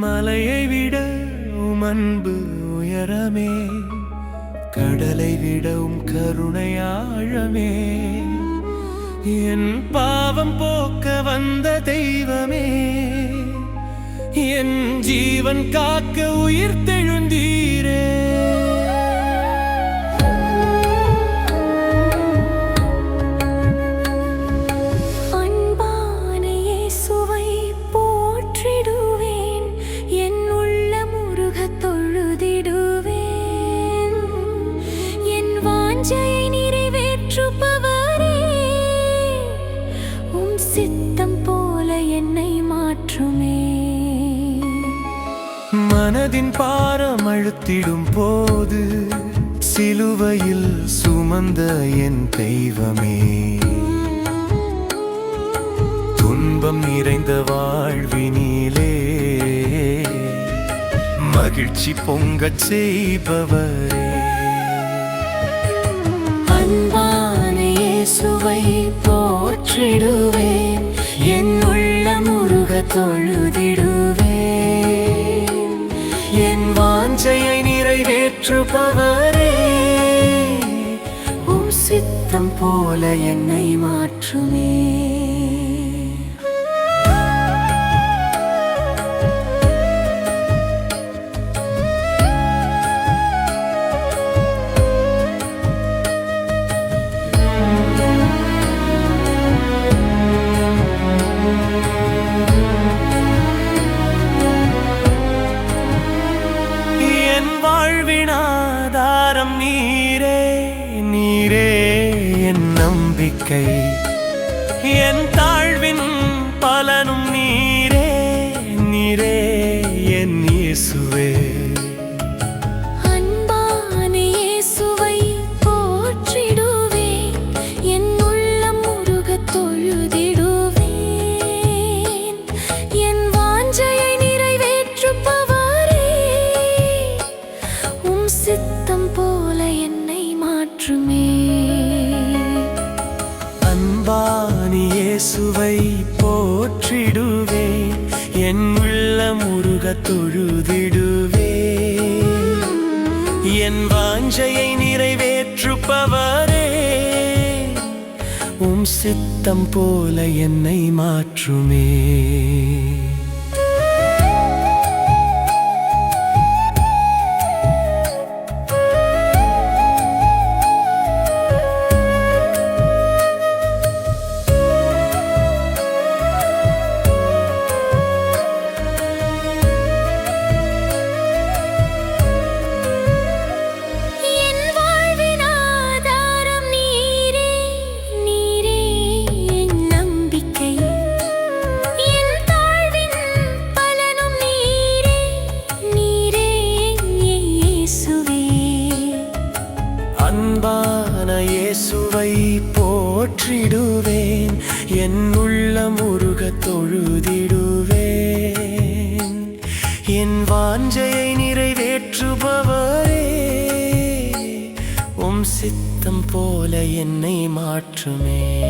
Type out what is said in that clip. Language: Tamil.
மலையை விட உம் அன்பு உயரமே கடலை விடவும் உம் கருணை ஆழமே. என் பாவம் போக்க வந்த தெய்வமே என் ஜீவன் காக்க உயிர் தெழுந்தீரே. வாஞ்சையை நிறைவேற்றுபவரே. உம் சித்தம் போல என்னை மாற்றுமே. மனதின் பாரம் அழுத்திடும் போது சிலுவையில் சுமந்த என் தெய்வமே. துன்பம் நிறைந்த வாழ்வினிலே மகிழ்ச்சி பொங்கச் செய்பவரே. இயேசுவை போற்றிடுவேன். என் உள்ள முருக தொழுதிடுவேன். என் வாஞ்சையை நிறைவேற்றுபவரே. உம் சித்தம் போல என்னை மாற்றுமே. என் வாழ்வின் நீரே நீரே என் நம்பிக்கை. என் தாழ்வின் பலனும் நீரே நீரே என் இயேசுவே. சித்தம் போல என்னை மாற்றுமே. அன்பானியே சுவை போற்றிடுவேன் என் உள்ள முருக தொழுதிடுவே. என் வாஞ்சையை நிறைவேற்றுப்பவரே உம் சித்தம் போல என்னை மாற்றுமே. போற்றிடுவேன். என் உள்ள முருக தொழுதிடுவேன். என் வாஞ்சையை நிறைவேற்றுபவரே. உம் சித்தம் போல என்னை மாற்றுமே.